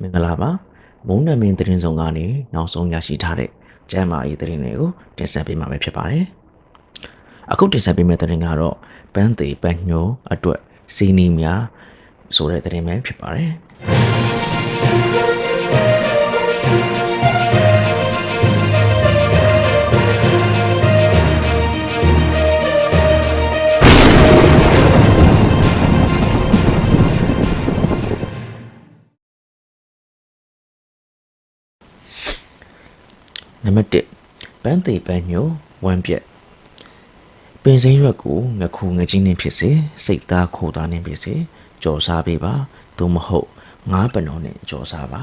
မင်္ဂလာပါမုံနမင်းသတင်းဆောင်ကနေနောက်ဆုံးရရှိထားတဲ့ကျမ်းမာရေးသတင်းတွေကိုတင်ဆက်ပေးမှာပဲဖြစ်ပါတယ်အခုတင်ဆက်ပေးမယ့်သတင်းကတော့ပန်းသေးပန်းညိုအတွက်စီနီများဆိုတဲ့သတင်းပဲဖြစ်ပါတယ် နံပါတ်1ပန်းသေးပန်းညိုဝမ်းပြက်ပင်စိမ်းရွက်ကိုငခုငကြီးနှင်းဖြစ်စေစိတ်သားခိုသားနှင်းဖြစ်စေကြော်စားပေးပါသို့မဟုတ်ငါးပနောနဲ့ကြော်စားပါ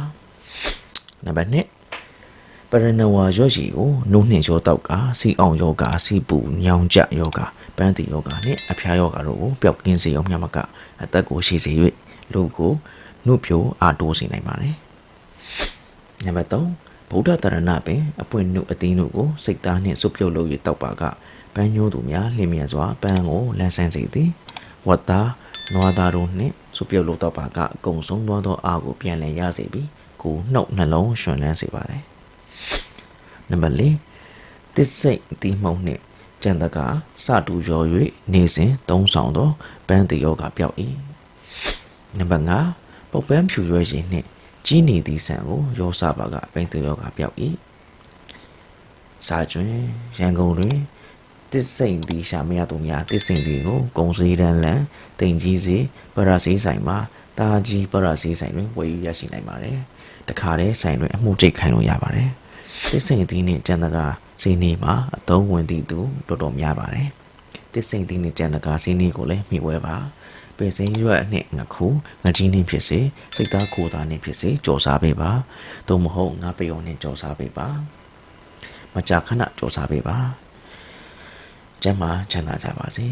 နံပါတ်2ပရဏဝါရွက်ရီကိုနိုးနှင်းရောတောက်ကစီအောင်ယောဂစီပူညောင်ကြယောဂပန်းတီယောဂနဲ့အဖျားယောဂတို့ကိုပျောက်ကင်းစေအောင်မြတ်မကအသက်ကိုရှိစေ၍လူကိုနှုတ်ပြိုအားတိုးစေနိုင်ပါတယ်နံပါတ်3 ဗုဒ္ဓတရဏပင်အပွင့်နှုတ်အသီးတို့ကိုစိတ်သားနှင့်စုပ်ပြုတ်လို့၍တောက်ပါကပန်းညိုးသူများလျင်မြန်စွာပန်းကိုလန်းဆန်းစေသည်ဝတ်သားနွားသားတို့နှင့်စုပ်ပြုတ်လို့တောက်ပါကအကုံဆုံးသွားသောအားကိုပြန်လည်ရစေပြီးကိုယ်နှုတ်နှလုံးရွှင်လန်းစေပါတယ်နံပါတ်4တစ်စိတ်တီးမှုန်နှင့်ကြံတကာစတူရော်၍နေစဉ်သုံးဆောင်သောပန်းတီယောကပျောက်၏နံပါတ်5ပုပ်ပန်းဖြူရွယ်ရည်နှင့် ကြီးနေသည့်ဆန်ကိုရောစပါကပန်းတီယောကပျောက်၏စာကျွင်ရန်ကုန်တွင်တစ်စိတ်ဒီရှာမရသူများတစ်စိတ်ဒီကိုဂုံစည်းတန်းလန်တင်ကြီးစီပရစီဆိုင်မှာတာကြီးပရစီဆိုင်တွင်ဝယ်ယူရရှိနိုင်ပါတယ်တခါတည်းဆိုင်တွင်အမှုကျိတ်ခိုင်းလို့ရပါတယ်တစ်စိတ်ဒီနှင့်ကျန်တကာစီးနေမှာအသုံးဝင်သည့်သူတော်တော်များပါတယ်တစ်စိတ်ဒီနှင့်ကျန်တကာစီးနေကိုလည်းမိဝဲပါ ပင်စင်းရွက်နှင့်ငခုငကြီးနှင့်ဖြစ်စေစိတ်သားကိုယ်သားနှင့်ဖြစ်စေကြော်စားပေးပါသို့မဟုတ်ငါပေုံနှင့်ကြော်စားပေးပါမကြာခဏကြော်စားပေးပါကျမ်းမာချမ်းသာကြပါစေ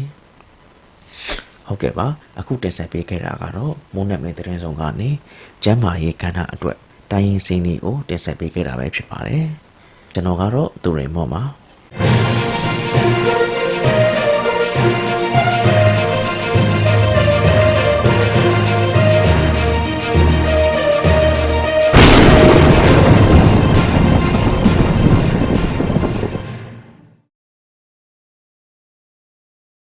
ဟုတ်ကဲ့ပါအခုတင်ဆက်ပေးခဲ့တာကတော့မုန်းနဲ့မင်းသတင်းဆောင်ကနေကျမ်းမာရေးကဏ္ဍအတွက်တိုင်းရင်းစင်းလေးကိုတင်ဆက်ပေးခဲ့တာပဲဖြစ်ပါတယ်ကျွန်တော်ကတော့သူရိန်မော့ပါ